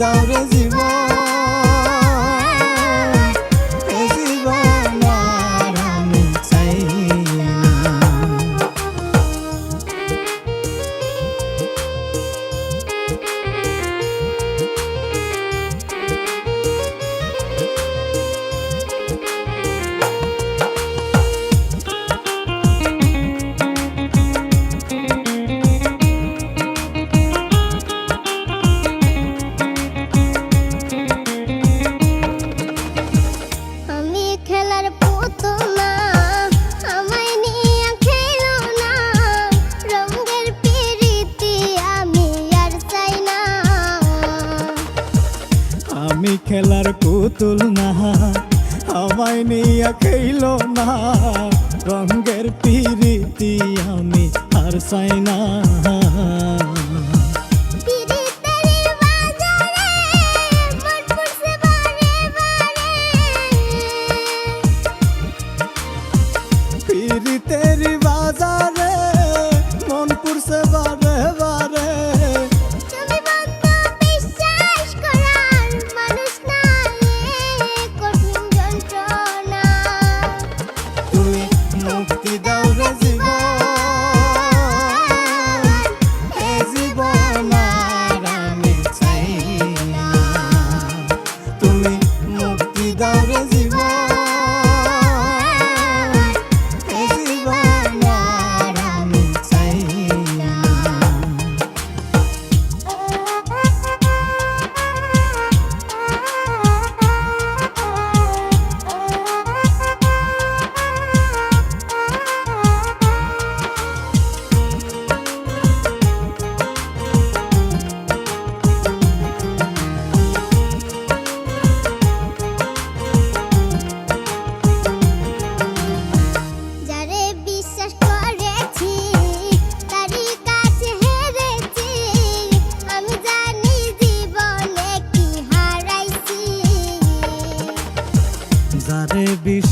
দাও রে আমি খেলার পুতুল না, আমায় নিয়ে খেইল না। রঙের পিরিতি আমি আর চাই না। তেরি without a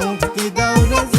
মুক্তি দাও রাজা।